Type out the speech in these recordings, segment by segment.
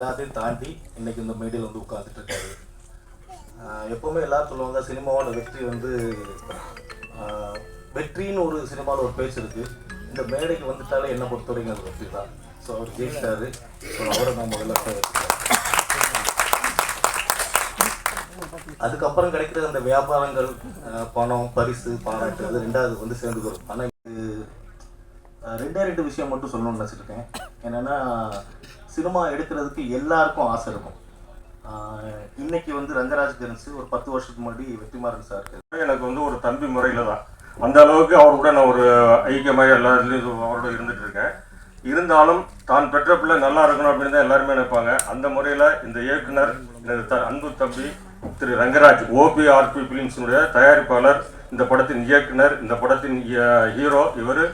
எல்லாத்தையும் தாண்டி இன்னைக்கு இந்த மேடையில் வந்து உட்காந்துட்டு இருக்காரு எப்பவுமே எல்லாரும் சொல்லுவாங்க சினிமாவோட வெற்றி வந்து வெற்றின்னு ஒரு சினிமாவில் ஒரு பேச்சு இருக்கு. இந்த மேடைக்கு வந்துட்டாலே என்ன பொறுத்த வரைக்கும் அது வெற்றி தான். ஸோ அவர் ஜெயிச்சிட்டாரு. ஸோ அவரை நான் முதல்ல அதுக்கப்புறம் கிடைக்கிற அந்த வியாபாரங்கள் பணம் பரிசு பாராட்டு அது ரெண்டாவது வந்து சேர்ந்து வரும். ஆனால் இது ரெண்டே ரெண்டு விஷயம் மட்டும் சொல்லணும்னு நினச்சிருக்கேன் என்னென்னா சினிமா எடுக்கிறதுக்கு எல்லாருக்கும் ஆசை இருக்கும். இன்னைக்கு வந்து ரங்கராஜ் கரன்ஸ் ஒரு பத்து வருஷத்துக்கு முன்னாடி வெற்றிமாறன் சார் எனக்கு வந்து ஒரு தம்பி முறையில தான் அந்த அளவுக்கு அவர் கூட நான் ஒரு ஐக்கியமாக எல்லா அவரோட இருந்துட்டு இருக்கேன். இருந்தாலும் தான் பெற்ற பிள்ளை நல்லா இருக்கணும் அப்படின்னு தான் எல்லாருமே நினைப்பாங்க. அந்த முறையில் இந்த இயக்குனர் எனது அன்பு தம்பி திரு ரங்கராஜ் ஓபிஆர்பி பிலிம்ஸினுடைய தயாரிப்பாளர் இந்த படத்தின் இயக்குனர் இந்த படத்தின் ஹீரோ இவர்.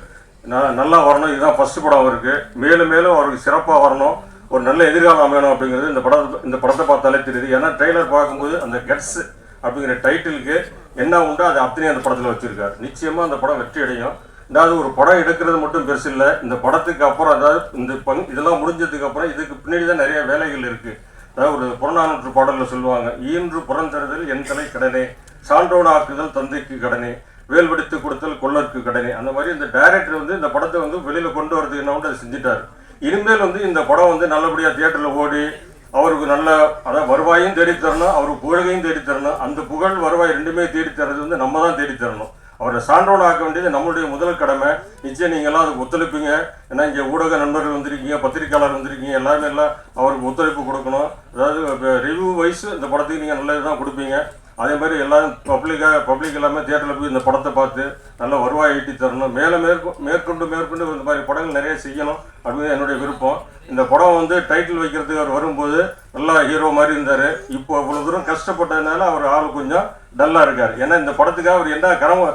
நல்லா வரணும். இதுதான் ஃபஸ்ட்டு படம் அவருக்கு. மேலும் மேலும் அவருக்கு சிறப்பாக வரணும். ஒரு நல்ல எதிர்காலம் அமையணும் அப்படிங்கிறது இந்த படத்தை இந்த படத்தை பார்த்தாலே தெரியுது. ஏன்னா ட்ரெய்லர் பார்க்கும்போது அந்த கெட்ஸ் அப்படிங்கிற டைட்டிலுக்கு என்ன உண்டோ அது அத்தனையும் அந்த படத்தில் வச்சிருக்கார். நிச்சயமாக அந்த படம் வெற்றி அடையும். அதாவது ஒரு படம் எடுக்கிறது மட்டும் பெருசு இல்லை. இந்த படத்துக்கு அப்புறம் அதாவது இந்த பங் இதெல்லாம் முடிஞ்சதுக்கு அப்புறம் இதுக்கு பின்னாடி தான் நிறைய வேலைகள் இருக்குது அதாவது ஒரு புறநானூற்று பாடலில் சொல்லுவாங்க ஈன்று புறந்தருதல் என் தலை கடனே சான்றோடு ஆக்குதல் தந்தைக்கு கடனே வேல்வெடுத்து கொடுத்தல் கொள்ளற்கு கடனே. அந்த மாதிரி இந்த டைரக்டர் வந்து இந்த படத்தை வந்து வெளியில் கொண்டு வரதுக்கு என்ன அதை செஞ்சுட்டார். இனிமேல் வந்து இந்த படம் வந்து நல்லபடியாக தியேட்டரில் ஓடி அவருக்கு நல்ல அதாவது வருவாயும் தேடித்தரணும் அவருக்கு புகழையும் தேடி தரணும் அந்த புகழ் வருவாய் ரெண்டுமே தேடித்தரது வந்து நம்ம தான் தேடித்தரணும். அவரை சான்றோன் ஆக்க வேண்டியது நம்மளுடைய முதல் கடமை. நிச்சயம் நீங்கள்லாம் அதுக்கு ஒத்துழைப்பீங்க. ஏன்னா இங்கே ஊடக நண்பர்கள் வந்திருக்கீங்க பத்திரிக்கையாளர் வந்திருக்கீங்க எல்லாருமே எல்லாம் அவருக்கு ஒத்துழைப்பு கொடுக்கணும். அதாவது ரிவ்யூ வைஸ் இந்த படத்துக்கு நீங்கள் நல்ல இதுதான் கொடுப்பீங்க. அதே மாதிரி எல்லாரும் பப்ளிக்காக பப்ளிக் எல்லாமே தியேட்டரில் போய் இந்த படத்தை பார்த்து நல்ல வருவாய் ஈட்டி தரணும். மேலே மேற்கொ மேற்கொண்டு மேற்கொண்டு இந்த மாதிரி படங்கள் நிறைய செய்யணும் அப்படின்னு என்னுடைய விருப்பம். இந்த படம் வந்து டைட்டில் வைக்கிறதுக்கு அவர் வரும்போது நல்லா ஹீரோ மாதிரி இருந்தார். இப்போ அவ்வளோ தூரம் கஷ்டப்பட்டதுனால அவர் ஆள் கொஞ்சம் டல்லாக இருக்கார். ஏன்னா இந்த படத்துக்காக அவர் என்ன கரம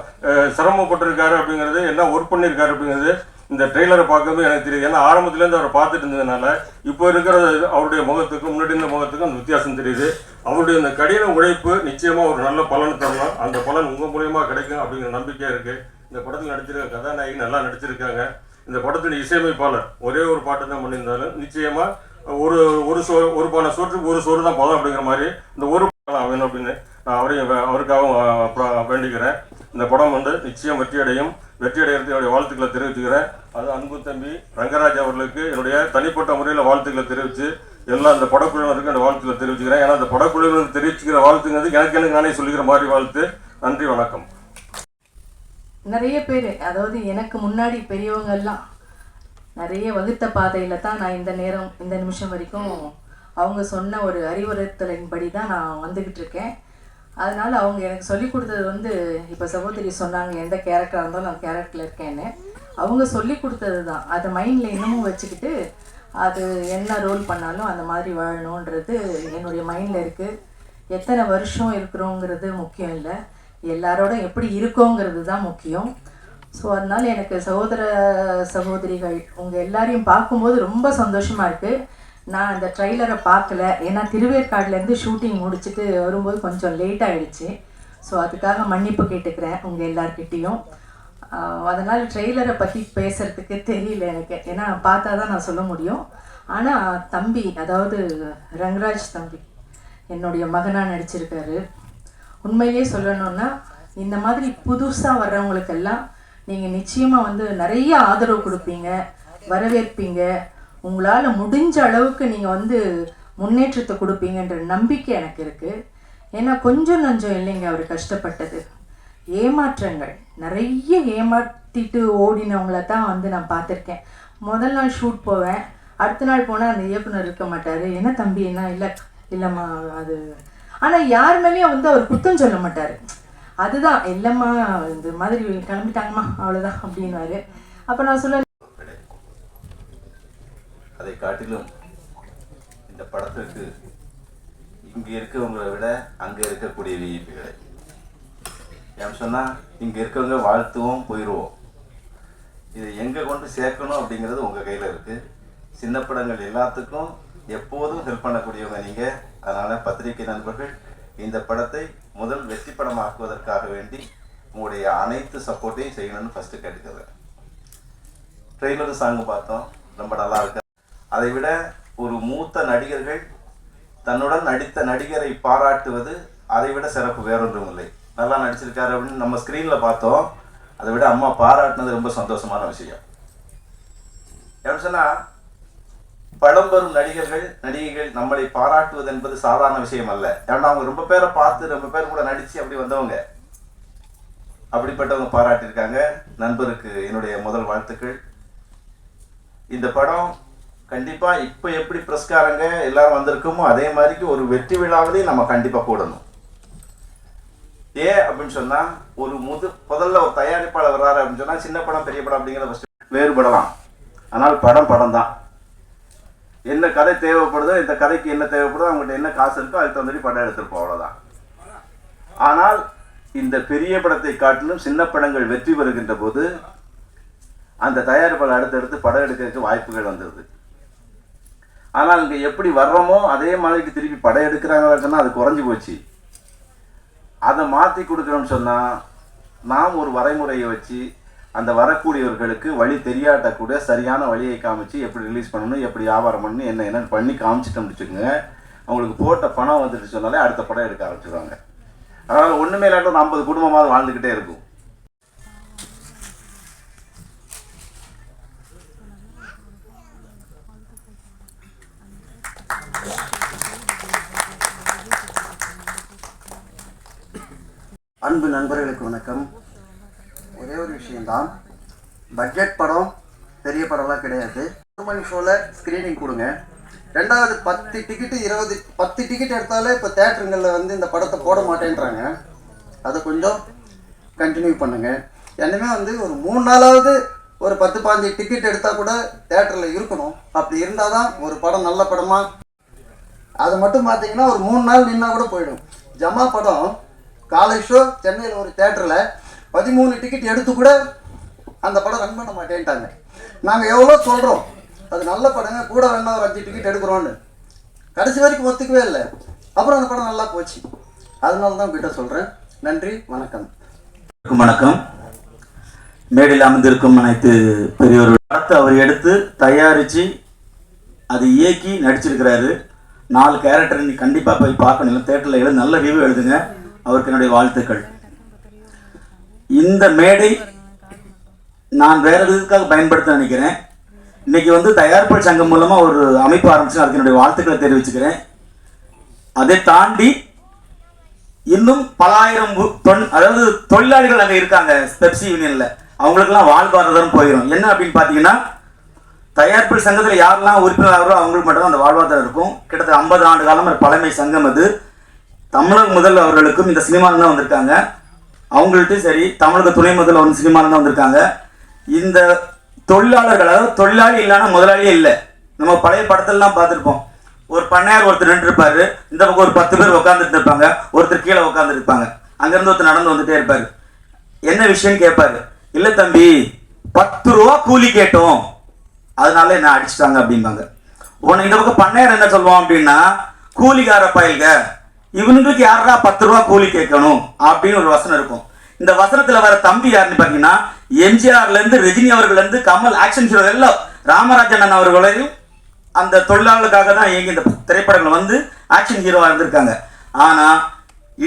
சிரமப்பட்டிருக்காரு அப்படிங்கிறது என்ன ஒர்க் பண்ணியிருக்காரு அப்படிங்கிறது இந்த ட்ரெய்லரை பார்க்கும்போது எனக்கு தெரியுது. ஏன்னா ஆரம்பத்துலேருந்து அவரை பார்த்துட்டு இருந்ததுனால இப்போ இருக்கிற அவருடைய முகத்துக்கும் முன்னாடி இருந்த முகத்துக்கும் அந்த வித்தியாசம் தெரியுது. அவருடைய இந்த கடின உழைப்பு நிச்சயமாக ஒரு நல்ல பலன் தரணும் அந்த பலன் உங்கள் மூலியமாக கிடைக்கும் அப்படிங்கிற நம்பிக்கை இருக்குது இந்த படத்தில் நடிச்சிருக்க கதாநாயகி நல்லா நடிச்சிருக்காங்க. இந்த படத்தின் இசையமைப்பாளர் ஒரே ஒரு பாட்டு தான் பண்ணியிருந்தாலும் நிச்சயமாக ஒரு ஒரு சோ ஒரு பானை சோற்றுக்கு ஒரு சோறு தான் போதும் அப்படிங்கிற மாதிரி இந்த ஒரு படம் வேணும் அப்படின்னு நான் அவரையும் அவருக்காகவும் வேண்டிக்கிறேன். இந்த படம் வந்து நிச்சயம் வெற்றி அடையும் வெற்றி என்னுடைய வாழ்த்துக்களை தெரிவிச்சுக்கிறேன். அது அன்பு தம்பி ரங்கராஜ் அவர்களுக்கு என்னுடைய தனிப்பட்ட முறையில் வாழ்த்துக்களை தெரிவித்து எல்லாம் இந்த படக்குழுவினருக்கு அந்த வாழ்த்துக்களை தெரிவிச்சுக்கிறேன். ஏன்னா அந்த படக்குழுவினருக்கு தெரிவிச்சுக்கிற வாழ்த்துங்கிறது எனக்கு எனக்கு நானே சொல்லிக்கிற மாதிரி வாழ்த்து. நன்றி வணக்கம். நிறைய பேர் அதாவது எனக்கு முன்னாடி பெரியவங்க எல்லாம் நிறைய வகுத்த பாதையில் தான் நான் இந்த நேரம் இந்த நிமிஷம் வரைக்கும் அவங்க சொன்ன ஒரு அறிவுறுத்தலின்படி தான் நான் வந்துக்கிட்டு இருக்கேன். அதனால் அவங்க எனக்கு சொல்லி கொடுத்தது வந்து இப்போ சகோதரி சொன்னாங்க எந்த கேரக்டராக இருந்தாலும் நான் கேரக்டரில் இருக்கேன்னு. அவங்க சொல்லி கொடுத்தது தான். அதை மைண்டில் இன்னமும் வச்சுக்கிட்டு அது என்ன ரோல் பண்ணாலும் அந்த மாதிரி வாழணுன்றது என்னுடைய மைண்டில் இருக்குது எத்தனை வருஷம் இருக்கிறோங்கிறது முக்கியம் இல்லை. எல்லாரோட எப்படி இருக்கோங்கிறது தான் முக்கியம். ஸோ அதனால் எனக்கு சகோதர சகோதரிகள் உங்கள் எல்லாரையும் பார்க்கும்போது ரொம்ப சந்தோஷமாக இருக்குது நான் அந்த ட்ரைலரை பார்க்கல. ஏன்னா திருவேற்காடுலேருந்து ஷூட்டிங் முடிச்சுட்டு வரும்போது கொஞ்சம் லேட் ஆகிடுச்சு ஸோ அதுக்காக மன்னிப்பு கேட்டுக்கிறேன் உங்கள் எல்லார்கிட்டேயும். அதனால் ட்ரெய்லரை பற்றி பேசுகிறதுக்கு தெரியல எனக்கு. ஏன்னா பார்த்தா தான் நான் சொல்ல முடியும். ஆனால் தம்பி அதாவது ரங்கராஜ் தம்பி என்னுடைய மகனாக நடிச்சிருக்காரு. உண்மையிலே சொல்லணும்னா இந்த மாதிரி புதுசாக வர்றவங்களுக்கெல்லாம் நீங்கள் நிச்சயமாக வந்து நிறைய ஆதரவு கொடுப்பீங்க வரவேற்பீங்க. உங்களால் முடிஞ்ச அளவுக்கு நீங்கள் வந்து முன்னேற்றத்தை கொடுப்பீங்கன்ற நம்பிக்கை எனக்கு இருக்குது ஏன்னா கொஞ்சம் நஞ்சம் இல்லைங்க அவர் கஷ்டப்பட்டது. ஏமாற்றங்கள். நிறைய ஏமாற்றிட்டு ஓடினவங்கள தான் வந்து நான் பார்த்துருக்கேன். முதல் நாள் ஷூட் போவேன். அடுத்த நாள் போனால் அந்த இயக்குனர் இருக்க மாட்டார். என்ன தம்பி என்ன இல்லை. இல்லைம்மா அது. ஆனால் யார் மேலேயும் வந்து அவர் குத்தம் சொல்ல மாட்டார். அதுதான் இல்லைம்மா இந்த மாதிரி கிளம்பிட்டாங்கம்மா அவ்வளோதான் அப்படின்னாரு அப்போ நான் சொல்ல அதை காட்டிலும் இந்த படத்திற்கு இங்கே இருக்கவங்களை விட அங்கே இருக்கக்கூடிய விஐபிகளை ஏன் சொன்னால் இங்கே இருக்கவங்க வாழ்த்துவோம் போயிடுவோம் இதை எங்கே கொண்டு சேர்க்கணும் அப்படிங்கிறது உங்கள் கையில் இருக்குது சின்ன படங்கள் எல்லாத்துக்கும் எப்போதும் ஹெல்ப் பண்ணக்கூடியவங்க நீங்கள் அதனால் பத்திரிகை நண்பர்கள் இந்த படத்தை முதல் வெற்றி படமாக்குவதற்காக வேண்டி உங்களுடைய அனைத்து சப்போர்ட்டையும் செய்யணும்னு ஃபஸ்ட்டு கேட்டுக்கிறேன் ட்ரெய்லரும் சாங் பார்த்தோம். ரொம்ப நல்லா இருக்கு. அதை விட ஒரு மூத்த நடிகர்கள் தன்னுடன் நடித்த நடிகரை பாராட்டுவது அதை விட சிறப்பு வேறொன்றும் இல்லை நல்லா நடிச்சிருக்காரு அப்படின்னு நம்ம ஸ்க்ரீனில் பார்த்தோம். அதை விட அம்மா பாராட்டினது ரொம்ப சந்தோஷமான விஷயம். எப்படி சொன்னால் பழம்பெரும் நடிகர்கள் நடிகைகள் நம்மளை பாராட்டுவது என்பது சாதாரண விஷயம் அல்ல. ஏன்னா அவங்க ரொம்ப பேரை பார்த்து ரொம்ப பேர் கூட நடித்து அப்படி வந்தவங்க. அப்படிப்பட்டவங்க பாராட்டியிருக்காங்க. நண்பருக்கு என்னுடைய முதல் வாழ்த்துக்கள். இந்த படம் கண்டிப்பாக இப்போ எப்படி பிரஸ்காரங்க எல்லாரும் வந்திருக்கோமோ அதே மாதிரிக்கு ஒரு வெற்றி விழாவிலையும் நம்ம கண்டிப்பாக போடணும் ஏன் அப்படின்னு சொன்னால் ஒரு முது முதல்ல ஒரு தயாரிப்பாளர் வர்றாரு அப்படின்னு சொன்னால் சின்ன படம் பெரிய படம் அப்படிங்கிறத ஃபஸ்ட் வேறுபடலாம். ஆனால் படம் படம் தான் என்ன கதை தேவைப்படுதோ இந்த கதைக்கு என்ன தேவைப்படுதோ அவங்ககிட்ட என்ன காசு இருக்கோ அதுக்கு தகுந்த மாதிரி படம் எடுத்திருப்போம் அவ்வளோதான் ஆனால் இந்த பெரிய படத்தை காட்டிலும் சின்ன படங்கள் வெற்றி பெறுகின்ற போது அந்த தயாரிப்பாளர் அடுத்தடுத்து படம் எடுக்கிறதுக்கு வாய்ப்புகள் வந்துடுது ஆனால் இங்கே எப்படி வர்றோமோ அதே மாதிரிக்கு திருப்பி படம் எடுக்கிறாங்கன்னு சொன்னால் அது குறைஞ்சி போச்சு. அதை மாற்றி கொடுக்குறோம்னு சொன்னால் நாம் ஒரு வரைமுறையை வச்சு அந்த வரக்கூடியவர்களுக்கு வழி தெரியாட்ட கூட சரியான வழியை காமிச்சு எப்படி ரிலீஸ் பண்ணணும் எப்படி வியாபாரம் பண்ணணும் என்ன என்னென்னு பண்ணி காமிச்சிட்டோம்னு வச்சுக்கோங்க. அவங்களுக்கு போட்ட பணம் வந்துட்டு சொன்னாலே அடுத்த படம் எடுக்க ஆரம்பிச்சிடுவாங்க அதனால் ஒன்றுமே இல்லாட்டும் ஒரு ஐம்பது குடும்பமாவது வாழ்ந்துக்கிட்டே இருக்கும். அன்பு நண்பர்களுக்கு வணக்கம். ஒரே ஒரு விஷயம்தான். பட்ஜெட் படம் பெரிய படம்லாம் கிடையாது. ஒரு மணி ஷோவில் ஸ்க்ரீனிங் கொடுங்க. ரெண்டாவது பத்து டிக்கெட்டு இருபது பத்து டிக்கெட் எடுத்தாலே இப்போ தேட்டருங்களில் வந்து இந்த படத்தை போட மாட்டேன்றாங்க. அதை கொஞ்சம் கண்டினியூ பண்ணுங்க. என்னமே வந்து ஒரு மூணு நாளாவது ஒரு பத்து பாஞ்சு டிக்கெட் எடுத்தால் கூட தேட்டரில் இருக்கணும். அப்படி இருந்தால் தான் ஒரு படம் நல்ல படமாக அது மட்டும் பார்த்தீங்கன்னா ஒரு மூணு நாள் நின்னா கூட போயிடும். ஜமா படம் காலை ஷோ சென்னையில் ஒரு தேட்டரில் பதிமூணு டிக்கெட் எடுத்து கூட அந்த படம் ரன் பண்ண மாட்டேன்ட்டாங்க. நாங்கள் எவ்வளோ சொல்கிறோம் அது நல்ல படங்க கூட வேணா ஒரு அஞ்சு டிக்கெட் எடுக்கிறோன்னு கடைசி வரைக்கும் ஒத்துக்கவே இல்லை. அப்புறம் அந்த படம் நல்லா போச்சு. அதனால தான் உங்ககிட்ட சொல்கிறேன் நன்றி வணக்கம். வணக்கம். மேடையில் அமர்ந்திருக்கும் அனைத்து பெரியவர் படத்தை அவர் எடுத்து தயாரித்து அது இயக்கி நடிச்சிருக்கிறாரு. நாலு கேரக்டர் நீ கண்டிப்பாக போய் பார்க்கணும். தேட்டரில் எழுது நல்ல ரிவ்யூ எழுதுங்க. அவருக்கு என்னுடைய வாழ்த்துக்கள். இந்த மேடை நான் வேற விதத்துக்காக பயன்படுத்த நினைக்கிறேன்? இன்னைக்கு வந்து தயாரிப்பு சங்கம் மூலமாக ஒரு அமைப்பு ஆரம்பிச்சு அதுக்கு என்னுடைய வாழ்த்துக்களை தெரிவிச்சுக்கிறேன். அதை தாண்டி இன்னும் பலாயிரம் உ- அதாவது தொழிலாளிகள் அங்கே இருக்காங்க பெப்சி யூனியன்ல அவங்களுக்கெல்லாம் வாழ்வாதாரம் போயிடும் என்ன அப்படின்னு பார்த்தீங்கன்னா தயாரிப்பு சங்கத்தில் யாரெல்லாம் உறுப்பினர் ஆகிறோ அவங்களுக்கு மட்டும் அந்த வாழ்வாதாரம் இருக்கும். கிட்டத்தட்ட ஐம்பது ஆண்டு காலம் ஒரு பழமை சங்கம் அது. தமிழக முதல் அவர்களுக்கும் இந்த சினிமாவில் தான் வந்திருக்காங்க. அவங்கள்ட்டும் சரி தமிழக துணை முதல் அவர் சினிமாவில் தான் வந்திருக்காங்க. இந்த தொழிலாளர்கள் அதாவது தொழிலாளி இல்லைன்னா முதலாளியே இல்லை. நம்ம பழைய படத்திலலாம் பார்த்துருப்போம். ஒரு பண்ணையார் ஒருத்தர் நின்றுருப்பார். இந்த பக்கம் ஒரு பத்து பேர் உட்காந்துட்டு இருப்பாங்க. ஒருத்தர் கீழே உட்காந்துருப்பாங்க அங்கேருந்து ஒருத்தர் நடந்து வந்துட்டே இருப்பார். என்ன விஷயம்னு கேட்பாரு இல்லை தம்பி பத்து ரூபா கூலி கேட்டோம். அதனால என்ன அடிச்சிட்டாங்க அப்படிம்பாங்க. உன இந்த பக்கம் பண்ணையார் என்ன சொல்லுவான் அப்படின்னா கூலிக்கார பயல்க இவனுங்களுக்கு யாரா பத்து ரூபா கூலி கேட்கணும் அப்படின்னு ஒரு வசனம் இருக்கும். இந்த வசனத்துல வர தம்பி யாருன்னு பாத்தீங்கன்னா எம்ஜிஆர்ல இருந்து ரஜினி அவர்கள் இருந்து கமல் ஆக்ஷன் ஹீரோ எல்லாம் ராமராஜன் அண்ணன் அவர்களையும் அந்த தொழிலாளர்களுக்காக தான் இயங்கி இந்த திரைப்படங்கள் வந்து ஆக்ஷன் ஹீரோவா இருந்திருக்காங்க. ஆனா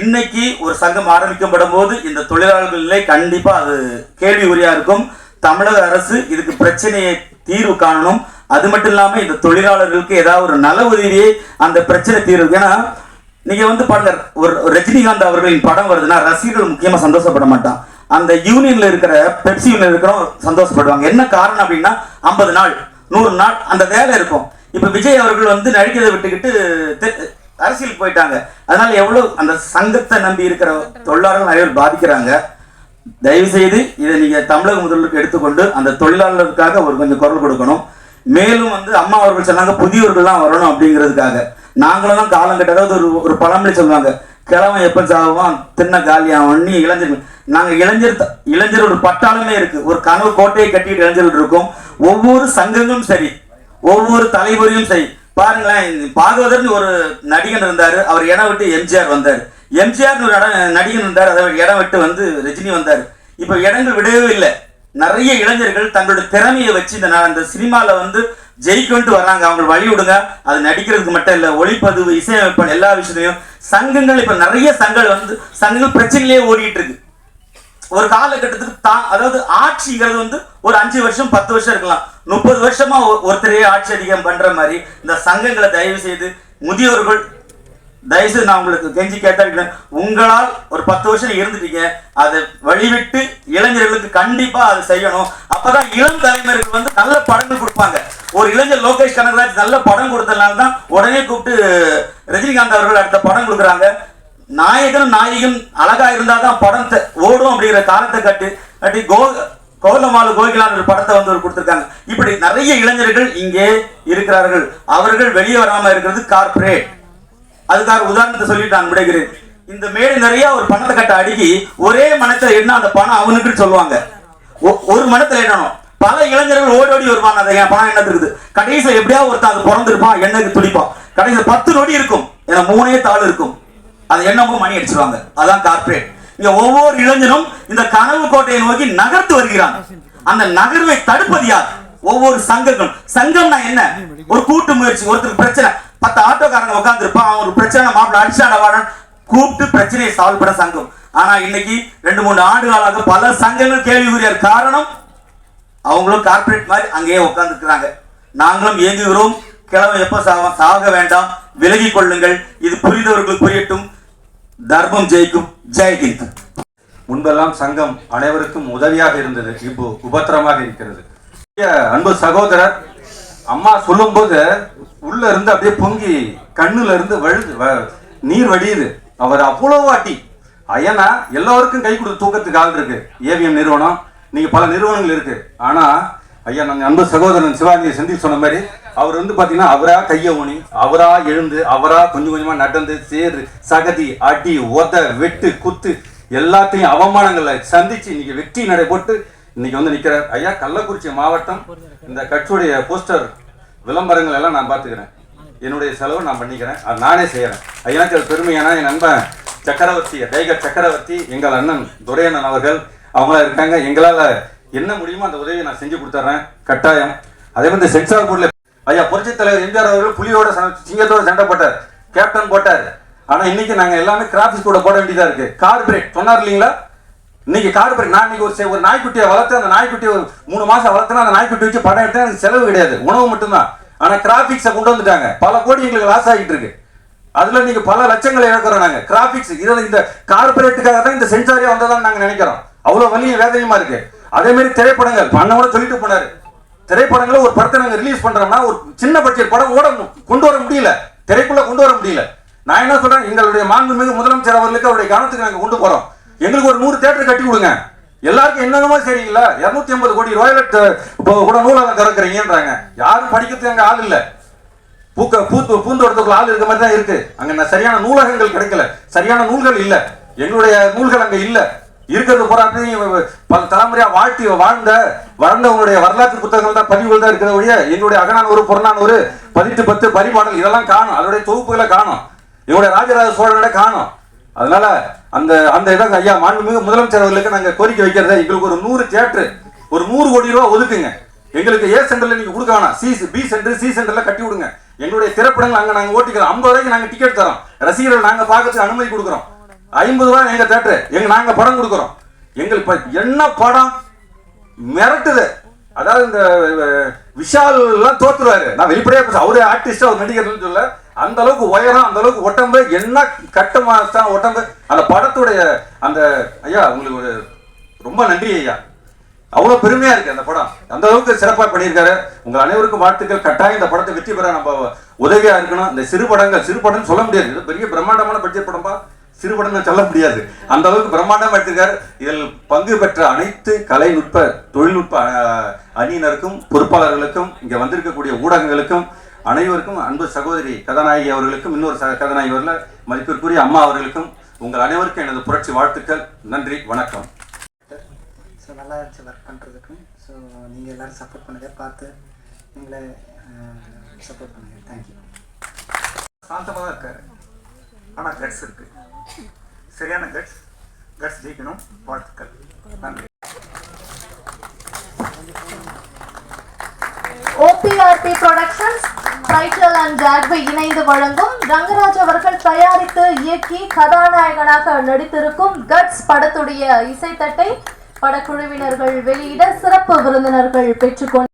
இன்னைக்கு ஒரு சங்கம் ஆரம்பிக்கப்படும் போது இந்த தொழிலாளர்கள் நிலை கண்டிப்பா அது கேள்விக்குறியா இருக்கும். தமிழக அரசு இதுக்கு பிரச்சனையை தீர்வு காணணும். அது மட்டும் இல்லாமல் இந்த தொழிலாளர்களுக்கு ஏதாவது ஒரு நல உதவியை அந்த பிரச்சனை தீர்வு ஏன்னா நீங்க வந்து பாருங்க ஒரு ரஜினிகாந்த் அவர்களின் படம் வருதுன்னா ரசிகர்கள் முக்கியமா சந்தோஷப்பட மாட்டான். அந்த யூனியன்ல இருக்கிற பெப்சி யூனியன் இருக்கிறவங்க சந்தோஷப்படுவாங்க. என்ன காரணம் அப்படின்னா ஐம்பது நாள் நூறு நாள் அந்த வேலை இருக்கும். இப்ப விஜய் அவர்கள் வந்து நடிக்கிறதை விட்டுக்கிட்டு தெ- அரசியலுக்கு போயிட்டாங்க. அதனால எவ்வளவு அந்த சங்கத்தை நம்பி இருக்கிற தொழிலாளர்கள் நிறைய பேர் பாதிக்கிறாங்க. தயவு செய்து இதை நீங்க தமிழக முதல்வருக்கு எடுத்துக்கொண்டு அந்த தொழிலாளர்களுக்காக ஒரு கொஞ்சம் குரல் கொடுக்கணும். மேலும் வந்து அம்மா அவர்கள் சொன்னாங்க புதியவர்கள்லாம் வரணும் அப்படிங்கிறதுக்காக. நாங்களும் தான் காலம் கட்ட அதாவது ஒரு ஒரு பழமொழி சொல்லுவாங்க கிழவன் எப்போ சாவான் தின்ன காலியாவன் நீ இளைஞர் நாங்கள் இளைஞர் த- இளைஞர் ஒரு பட்டாளமே இருக்கு. ஒரு கனவு கோட்டையை கட்டிட்டு இளைஞர்கள் இருக்கும். ஒவ்வொரு சங்கங்களும் சரி ஒவ்வொரு தலைவரையும் சரி. பாருங்களேன் பாகவதர்னு ஒரு நடிகன் இருந்தார். அவர் இடம் விட்டு எம்ஜிஆர் வந்தார். எம்ஜிஆர்னு ஒரு இடம் நடிகன் இருந்தார். அதை இடம் விட்டு வந்து ரஜினி வந்தார். இப்போ இடங்கள் விடவே இல்லை. நிறைய இளைஞர்கள் தங்களுடைய திறமையை வச்சு இந்த நா- இந்த சினிமாவில் வந்து ஜெயிக்கன்ட்டு வர்றாங்க. அவங்க வழி விடுங்க. அது நடிக்கிறதுக்கு மட்டும் இல்லை ஒளிப்பதிவு இசையமைப்பு எல்லா விஷயத்தையும் சங்கங்கள் இப்போ நிறைய சங்கங்கள் வந்து சங்கங்கள் பிரச்சனையிலேயே ஓடிட்டு இருக்கு. ஒரு காலகட்டத்துக்கு தான் அதாவது ஆட்சிங்கிறது வந்து ஒரு அஞ்சு வருஷம் பத்து வருஷம் இருக்கலாம். முப்பது வருஷமா ஒருத்தரையே ஆட்சி அதிகம் பண்ற மாதிரி இந்த சங்கங்களை தயவு செய்து முதியோர்கள் தயவுசெய்து நான் உங்களுக்கு கெஞ்சி கேட்டேன் உங்களால் ஒரு பத்து வருஷம் இருந்துட்டீங்க. அதை வழிவிட்டு இளைஞர்களுக்கு கண்டிப்பா அதை செய்யணும். அப்பதான் இளம் தலைமுறைக்கு வந்து நல்ல படங்கள் கொடுப்பாங்க. ஒரு இளைஞர் லோகேஷ் கனகராஜ் நல்ல படம் கொடுத்ததுனால தான் உடனே கூப்பிட்டு ரஜினிகாந்த் அவர்கள் அடுத்த படம் கொடுக்குறாங்க. நாயகன் நாயகன் அழகா இருந்தாதான் படம் ஓடும் அப்படிங்கிற காலத்தை கட்டு கட்டி கோ கோலமாலு கோகிலான் ஒரு படத்தை வந்து கொடுத்துருக்காங்க. இப்படி நிறைய இளைஞர்கள் இங்கே இருக்கிறார்கள். அவர்கள் வெளியே வராமல் இருக்கிறது கார்ப்பரேட் அதுக்காக உதாரணத்தை சொல்லிட்டு நான் விடுகிறேன் இந்த மேடை நிறைய ஒரு பணத்தை கட்ட அடுக்கி ஒரே மனத்துல என்ன அந்த பணம் அவனுக்குன்னு சொல்லுவாங்க. ஒ- ஒரு மனத்துல என்னணும் பல இளைஞர்கள் ஓடி ஓடி வருவாங்க. அந்த என் பணம் என்ன இருக்குது? கடைசியில் எப்படியாவது ஒருத்தன் அது பிறந்திருப்பான் எண்ணெய்க்கு துடிப்பான். கடைசியில் பத்து நொடி இருக்கும். ஏன்னா மூணே தாள் இருக்கும். அது என்னமோ மணி அடிச்சிருவாங்க. அதான் கார்ப்பரேட் இங்க ஒவ்வொரு இளைஞனும் இந்த கனவு கோட்டையை நோக்கி நகர்த்து வருகிறான். அந்த நகர்வை தடுப்பது யார்? ஒவ்வொரு சங்கங்கள். சங்கம்னா என்ன? ஒரு கூட்டு முயற்சி ஒருத்தருக்கு பிரச்சனை. பத்து ஆட்டோக்காரங்க உட்கார்ந்து இருப்பான் அவன் ஒரு பிரச்சனை மாப்பிள்ள அடிச்சாட வாடன் கூப்பிட்டு பிரச்சனையை சால்வ் பண்ண சங்கம். ஆனா இன்னைக்கு ரெண்டு மூணு ஆண்டுகளாக பல சங்கங்கள் கேள்விக்குரிய காரணம் அவங்களும் கார்ப்பரேட் மாதிரி அங்கேயே உட்கார்ந்துருக்கிறாங்க நாங்களும் இயங்குகிறோம். கிழமை எப்ப சாக வேண்டாம். விலகி கொள்ளுங்கள். இது புரிந்தவர்களுக்கு புரியட்டும். தர்மம் ஜெயிக்கும். ஜெயகிந்த் முன்பெல்லாம் சங்கம் அனைவருக்கும் உதவியாக இருந்தது. இப்போ உபத்திரமாக இருக்கிறது. அன்பு சகோதரர் அம்மா சொல்லும்போது உள்ள இருந்து அப்படியே பொங்கி கண்ணுல இருந்து வழுது வ- நீர் வடியுது. அவர் அவ்வளோ வாட்டி. ஐயனா எல்லாருக்கும் கை கொடுத்து தூக்கத்துக்கு ஆள் இருக்கு. ஏவிஎம் நிறுவனம் நீங்க பல நிறுவனங்கள் இருக்கு. ஆனா ஐயா நான் அன்பு சகோதரன் சிவாஜி செந்தில் சொன்ன மாதிரி அவர் வந்து பார்த்தீங்கன்னா அவரா கையை ஊனி அவரா எழுந்து அவரா கொஞ்சம் கொஞ்சமாக நடந்து சேரு சகதி அடி ஒத வெட்டு குத்து எல்லாத்தையும் அவமானங்களை சந்திச்சு இன்னைக்கு வெற்றி நடை போட்டு இன்னைக்கு வந்து நிற்கிறார் ஐயா கள்ளக்குறிச்சி மாவட்டம் இந்த கட்சியுடைய போஸ்டர் விளம்பரங்கள் எல்லாம் நான் பார்த்துக்கிறேன். என்னுடைய செலவு நான் பண்ணிக்கிறேன். அது நானே செய்கிறேன் எனக்கு அது பெருமையான என் நண்பன் சக்கரவர்த்தி டைகர் சக்கரவர்த்தி எங்கள் அண்ணன் துரையண்ணன் அவர்கள் அவங்களாம் இருக்காங்க. எங்களால் என்ன முடியுமோ அந்த உதவியை நான் செஞ்சு கொடுத்துட்றேன். கட்டாயம். அதே மாதிரி இந்த சென்சார் போர்டில் ஐயா புரட்சித் தலைவர் எம்ஜிஆர் அவர்கள் புலியோட சிங்கத்தோட சண்டை போட்டார். கேப்டன் போட்டார். ஆனால் இன்னைக்கு நாங்கள் எல்லாமே கிராஃபிக்ஸ் கூட போட வேண்டியதாக இருக்குது கார்பரேட் சொன்னார் இல்லைங்களா? இன்னைக்கு கார்பரேட் நான் இன்னைக்கு ஒரு ஒரு நாய்க்குட்டியை வளர்த்து அந்த நாய்க்குட்டியை ஒரு மூணு மாசம் வளர்த்துனா அந்த நாய்க்குட்டி வச்சு படம் எடுத்தா எனக்கு செலவு கிடையாது. உணவு மட்டும்தான். ஆனா கிராபிக்ஸை கொண்டு வந்துட்டாங்க. பல கோடி எங்களுக்கு லாஸ் ஆகிட்டு இருக்கு. அதுல நீங்க பல லட்சங்களை இழக்கிறோம் நாங்க. கிராபிக்ஸ் இதில் இந்த கார்பரேட்டுக்காக தான் இந்த சென்சாரியா வந்ததான் நாங்க நினைக்கிறோம். அவ்வளவு வலியும் வேதனையுமா இருக்கு? அதே மாதிரி திரைப்படங்கள். பண்ண கூட சொல்லிட்டு போனாரு. திரைப்படங்களை ஒரு படத்தை நாங்க ரிலீஸ் பண்றோம்னா ஒரு சின்ன பட்ஜெட் படம் ஓட கொண்டு வர முடியல. திரைக்குள்ள கொண்டு வர முடியல. நான் என்ன சொல்றேன்? எங்களுடைய மாண்புமிகு முதலமைச்சர் அவர்களுக்கு அவருடைய கவனத்துக்கு நாங்க கொண்டு போறோம். எங்களுக்கு ஒரு நூறு தேட்டர் கட்டி கொடுங்க. எல்லாருக்கும் என்னென்னமோ சரிங்களா இரநூத்தி ஐம்பது கோடி ரோயலட் இப்போ கூட நூலகம் திறக்கிறீங்கன்றாங்க. யாரும் படிக்கிறதுக்கு அங்கே ஆள் இல்லை. பூக்க பூத்து பூந்தோட்டத்துக்குள்ள ஆள் இருக்க மாதிரி தான் இருக்கு. அங்கே சரியான நூலகங்கள் கிடைக்கல. சரியான நூல்கள் இல்லை. எங்களுடைய நூல்கள் அங்கே இல்லை. இருக்கிறது பூராத்தையும் பல தலைமுறையா வாழ்த்தி வாழ்ந்த வளர்ந்தவங்களுடைய வரலாற்று புத்தகங்கள் தான் பதிவுகள் தான் இருக்கிற ஒழிய எங்களுடைய அகநானூறு புறநானூறு பதிட்டு பத்து பரிபாடல் இதெல்லாம் காணும். அதனுடைய தொகுப்புகளை காணும். எங்களுடைய ராஜராஜ சோழனோட காணும். அதனால அந்த அந்த இடம் ஐயா மாண்புமிகு முதலமைச்சர் அவர்களுக்கு நாங்கள் கோரிக்கை வைக்கிறத? எங்களுக்கு ஒரு நூறு தியேட்டர் ஒரு நூறு கோடி ரூபா ஒதுக்குங்க. எங்களுக்கு ஏ சென்டர்ல நீங்க கொடுக்க வேணாம். சி பி சென்டர் சி சென்டர்ல கட்டி விடுங்க. எங்களுடைய திரைப்படங்கள் அங்கே நாங்கள் ஓட்டிக்கிறோம். ஐம்பது ரூபாய்க்கு நாங்கள் டிக்கெட் தரோம். ரசிகர்கள் நாங்கள் பார்க்கறதுக்கு அனுமதி கொடுக்குறோம். ஐம்பது ரூபாய் எங்கள் தேட்டரு எங்க நாங்கள் படம் கொடுக்குறோம். எங்களுக்கு என்ன படம்? மிரட்டுது. அதாவது இந்த விஷால்லாம் தோத்துருவாரு. நான் வெளிப்படையாக பேச அவரே ஆர்டிஸ்ட் அவர் நடிகர்னு சொல்ல அந்த அளவுக்கு உயரம் அந்த அளவுக்கு உடம்பு என்ன கட்டமா உடம்பு அந்த படத்துடைய அந்த ஐயா உங்களுக்கு ஒரு ரொம்ப நன்றி ஐயா. அவ்வளவு பெருமையா இருக்கு அந்த படம். அந்த அளவுக்கு சிறப்பாக பண்ணியிருக்காரு. உங்கள் அனைவருக்கும் வாழ்த்துக்கள். கட்டாயம் இந்த படத்தை வெற்றி பெற நம்ம உதவியா இருக்கணும். இந்த சிறு படங்கள் சிறு படம் சொல்ல முடியாது. இது பெரிய பிரம்மாண்டமான பட்ஜெட் படம்பா சிறு படம்னு சொல்ல முடியாது. அந்த அளவுக்கு பிரம்மாண்டமா எடுத்திருக்காரு. இதில் பங்கு பெற்ற அனைத்து கலைநுட்ப தொழில்நுட்ப அணியினருக்கும் பொறுப்பாளர்களுக்கும் இங்க வந்திருக்கக்கூடிய ஊடகங்களுக்கும் அனைவருக்கும் அன்பு சகோதரி கதாநாயகி அவர்களுக்கும் இன்னொரு ச- கதாநாயகி அவர்கள மதிப்பிற்குரிய அம்மா அவர்களுக்கும் உங்கள் அனைவருக்கும் எனது புரட்சி வாழ்த்துக்கள். நன்றி வணக்கம். ஸோ நல்லா இருந்துச்சு ஒர்க் பண்ணுறதுக்கும் ஸோ நீங்கள் எல்லோரும் சப்போர்ட் பண்ணுங்கள் பார்த்து எங்களை சப்போர்ட் பண்ணுங்கள் தேங்க்யூ சாந்தமாக தான் இருக்காரு. ஆனால் கட்ஸ் இருக்கு. சரியான கட்ஸ் கட்ஸ் ஜெயிக்கணும். வாழ்த்துக்கள். நன்றி. OPR ஆர்பி டைட்டில் அண்ட் ஜாக்வி இணைந்து வழங்கும் ரங்கராஜ் அவர்கள் தயாரித்து இயக்கி கதாநாயகனாக நடித்திருக்கும் கட்ஸ் படத்துடைய இசைத்தட்டை படக்குழுவினர்கள் வெளியிட சிறப்பு விருந்தினர்கள் பெற்றுக்கொண்டு